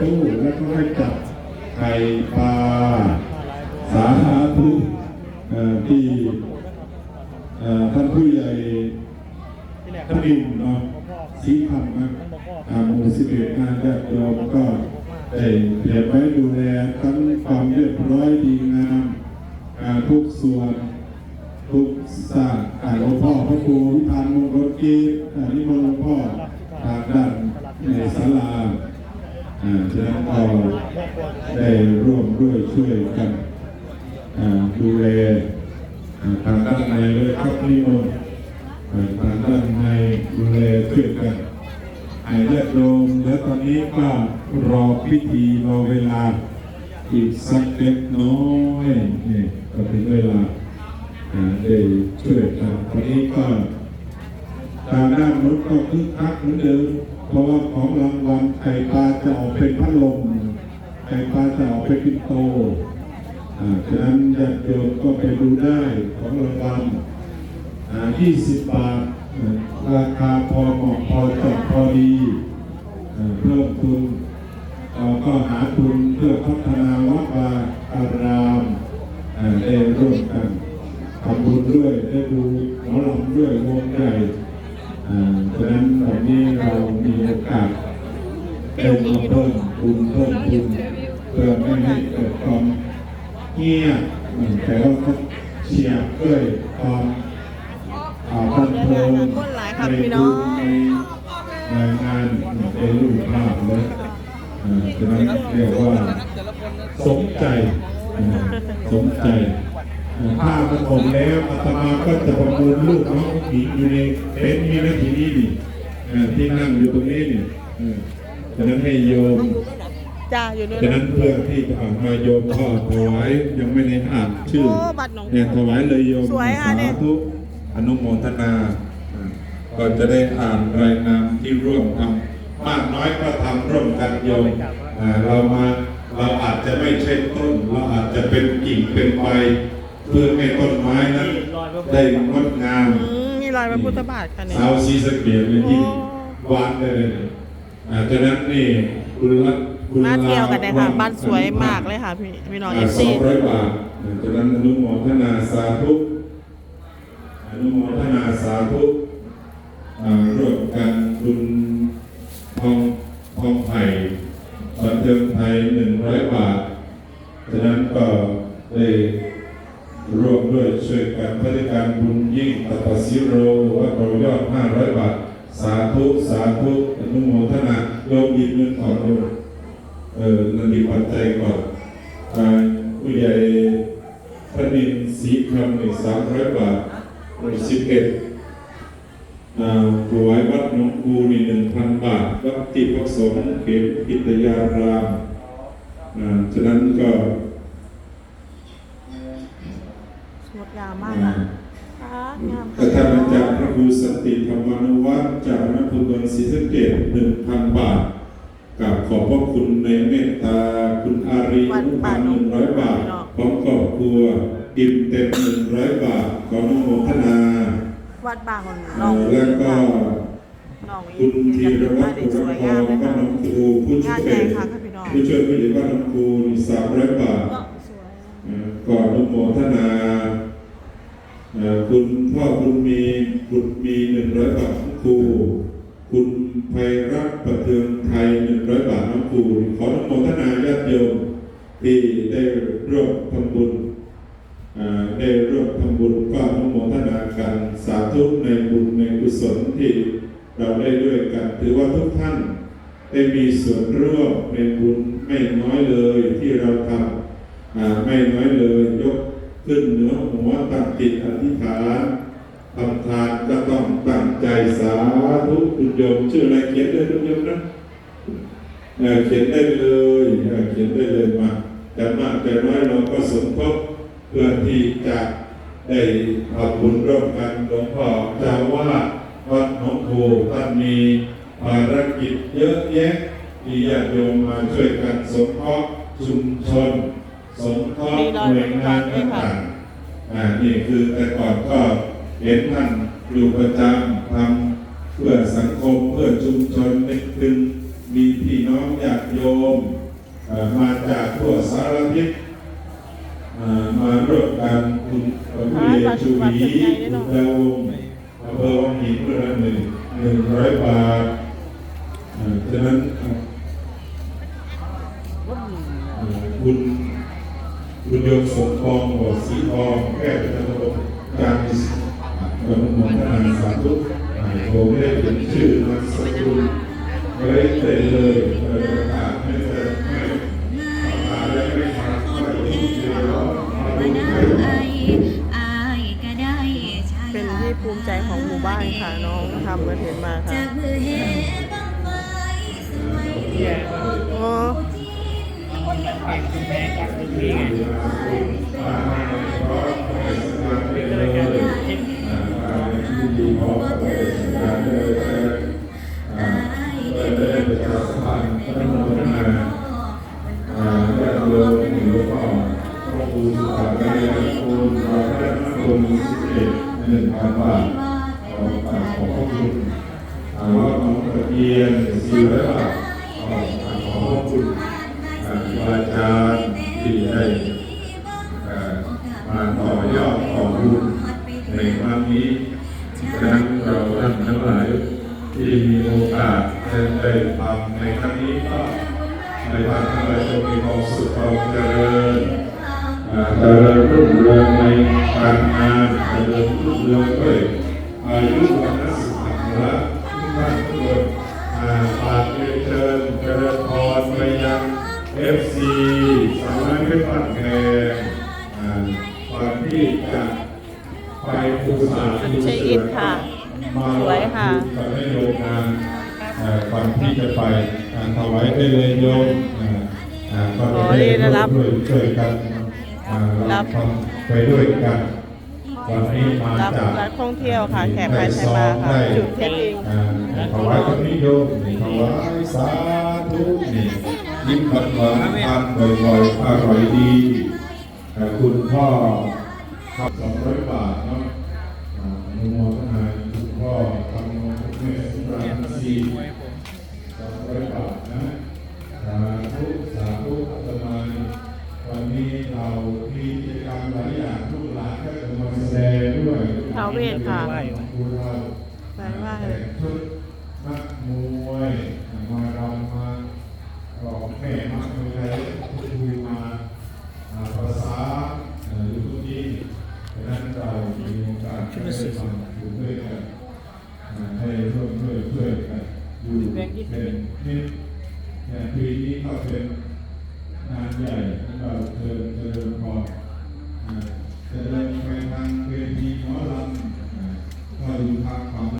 ตู้แล้วก็ให้จับไข่ปลาสาธุเออที่เอ่อท่านผู้ใหญ่ท่านดินเนาะสีคำนะอ่าหมู่สิบเอ็ดงานแรกเราก็ได้เตรียมไว้ดูแลทั้งความเรียบร้อยดีงามอ่าทุกส่วนทุกศาสตร์อ่าหลวงพ่อพระครูวิพานมงคลกีอ่านิมนต์หลวงพ่อทางด้าน อ่าฉะนั้นก็ได้ร่วมด้วยช่วยกันดูแลทางด้านในเลยครับนิมนต์ทางด้านในดูแลช่วยกันไอ้เลือดลมแล้วตอนนี้ก็รอพิธีรอเวลาอีกสักเล็กน้อยนี่ก็ถึงเวลาได้ช่วยกันวันนี้ก็ทางด้านนู้นก็คึกคักเหมือนเดิม เพราะว่าของรางวัลไข่ปลาจะออกเป็นพัดลมไข่ปลาจะออกเป็นกินโตอ่าฉะนั้นญาติโยมก็ไปดูได้ของรางวัลอ่า20 บาท ราคาพอเหมาะพอเจาะพอดีเพิ่มทุนเราก็หาทุนเพื่อพัฒนาวัดวาอารามอ่าได้ร่วมกัน ทำบุญด้วยได้ดูหมอลำด้วยวงใหญ่อ่าฉะนั้นวันนี้เรามีโอกาสได้มาเพิ่มบุญเพิ่มบุญเพื่อไม่ให้เกิดความเงียบแต่ว่าก็เชียร์ด้วยความอาบันเทิงคนหลในพี่น้องในงานในรูปภาพเลยอ่าฉะนั้นเรียกว่าสมใจอ่าสมใจถ้ามันผมแล้วอาตมาก็จะประมูลลูกน้องผู้หญิงอยู่ในเป็นท์มีนาทีนี้นี่อ่อที่นั่งอยู่ตรงนี้นี่เออฉะนั้นให้โยม จ้าอยู่นู่นฉะนั้นเพื่อที่จะอ่านมาโยมก็ถวายยังไม่ได้อ่านชื่อโอ้บัตรหนอง เนี่ยถวายเลยโยมสวยอะเนี่ย สาธุอนุโมทนาอ่าก็จะได้อ่านรายนามที่ร่วมทำมากน้อยก็ทำร่วมกันโยมอ่าเรามาเราอาจจะไม่ใช่ต้น เราอาจจะเป็นกิ่งเป็นใบเพื่อให้ต้นไม้นั้น ได้งดงาม อืมมีรอยพระพุทธบาทค่ะเนี่ยสาวซีสะเกียรเลยที่โอ้วานได้เลยอ่าฉะนั้นนี่คุณละคุณ มาละเที่ยวกันเลยค่ะบ้านสวยมากเลยค่ะพี่พี่น้องเออ่าฟสอซีงร้อยบาทฉะนั้นอนุโมทนาสาธุอนุโมทนาสาธุอ่าร่วมกันคุณทองทองไผ่บันเทิงไทยหนึ่งร้อยบาทฉะนั้นก็ได้ร่วมด้วยช่วยกันพธิการบุญยิ่งตปาสิโรวัดเรายอด500บาท สาธุ สาธุอนุโมทนาโยมหยิบเงินก่อนโยมเออ นันดีปัจจัยก่อนอ่าผู้ใหญ่พระนินศรีคำหนึ่งสามร้อยบาทหนึ่งสิบเอ็ดอ่าถวายวัดหนองกูนี่หนึ่งพันบาท วัดติพักสงฆ์เขตกิตยารามอ่าฉะนั้นก็งดงามมากนะค่ะงามกระทำอาจารย์พระครูสันติธรรมานุวัฒน์จากนพุดลศรีสะเกษหนึ่งพันบาท กับขอบพระคุณในเมตตาคุณอารีนุพันหนึ่งร้อยบาทพร้อมครอบครัวอิ่มเต็มหนึ่งร้อยบาทขออนุโมทนาวัดบางของเอ่น้องอแล้วก็น้องคุณธีจะรเป็นวัมาตรได้บุสรวยพงามรเลยบ้าค่ะนน้องครูผู้ช่วยงานใหญ่ค่ะค่ะพี่น้องผู้ช่วยผู้ใหญ่บ้านน้องครูสามร้อยบาทก็สวยเอ่อก่อนอนุโมทนาเอ่อคุณพ่อคุณมีบุตรมีหนึ่งร้อยบาทน้องครู คุณไพรัตประเทืองไทยหนึ่งร้อยบาทน้องครูขออนุโมทนาญาติโยมที่ได้ร่วมทำบุญได้ร่วมทำบุญก็อนุโมทนากันสาธุในบุญในกุศลที่เราได้ด้วยกัน ถือว่าทุกท่านได้มีส่วนร่วมในบุญไม่น้อยเลยที่เราทำไม่น้อยเลยยกขึ้นเหนือหัวตั้งจิตอธิษฐาน ทำทานก็ต้องตั้งใจสาธุคุณโยมชื่ออะไรเขียนเลยคุณโยมนะเขียนได้เลยเขียนได้เลยมาแต่มากแต่น้อยเราก็สมทบเพื่อที่จะได้ทำบุญร่วมกันหลวงพ่อเจ้าว่าวัดหนองโพท่านมีภารกิจเยอะแยะที่ญาติโยมมาช่วยกันสงเคราะห์ชุมชนสงเคราะห์หน่วยงานต่างๆนี่คือแต่ก่อนก็ เห็นท่านอยู่ประจำทำเพื่อสังคมเพื่อชุมชนนึกถึงมีพี่น้องญาติโยมมาจากทั่วสารทิศมาร่วมกันคุณผู้เยชูวีคุณดาวงอำเภอวังหินเมื่อหนึ่งหนึ่งร้อยบาทเอ่อฉะนั้นคุณคุณโยมสมปองหัวสีทองแพทย์ร ภูมิใจของหมู่บ้านค่ะน้องทำกระเห็นมาค่ะโอ้หนึ่งพั นบาทขอขอบคุณถามว่าน้องตะเกียนสี่ร้อยบาขอขอบคุณอาจารย์ที่ได้มาต่อยอดของบุญในครั้งนี้ดังนั้นเราท่านทั้งหลายที่มีโอกาสได้ได้ทำในครั้งนี้ก็ในทางทั้งหลายจงมีความสุขความเจริญ เจริญรุ่งเรืองในการงานเจริญรุ่งเรืองด้วยอายุวันนสุขภาพทุกท่านทุกคนฝากเรียนเชิญเจริญพรไปยังเอฟซีสาวน้อยเพชรบ้านแพงอ่าก่อนที่จะไปภูสานนี้ใช้อิฐค่ะมาสวยค่ะกับให้โยมงานอ่าก่อนที่จะไปอ่าถวายได้เลยโยมก็จะได้รับร่วมด้วยช่วยกัน รัรับบทำไปด้วยกันวันนี้มารับจากนักท่องเที่ยวค่ะแขกไปแขกมาค่ะจุดเช็คอินอ่าถวายตรงนี้โยมถวายสาธุนี่ยิ้มหวานหวานทานบ่อยๆอร่อยดีแต่คุณพ่อครับสองร้อยบาทเนาะอ่าอนุโมทนาคุณพ่อทำโมทนาสุราณสีสองร้อยบาทนะสาธุสาธุอาตมาวันนี้เรามีกิจกรรมหลายอย่างลูกหลานก็จะมาแสดงด้วย ท้าวเวสค่ะ คุณเรา ไหว้ไหว้ แต่งชุดนักมวยมารำมาหลอกแม่มักมวยคุยมาอ่าภาษาเอ่ออยู่ตรงนี้ดังนั้นเรามีโอกาสได้ฟังอยู่ด้วยกันอ่าให้ร่วมด้วยช่วยกันอยู่เป็นนิดเนี่ยปีนี้ก็เป็นงานใหญ่ของเราเทิน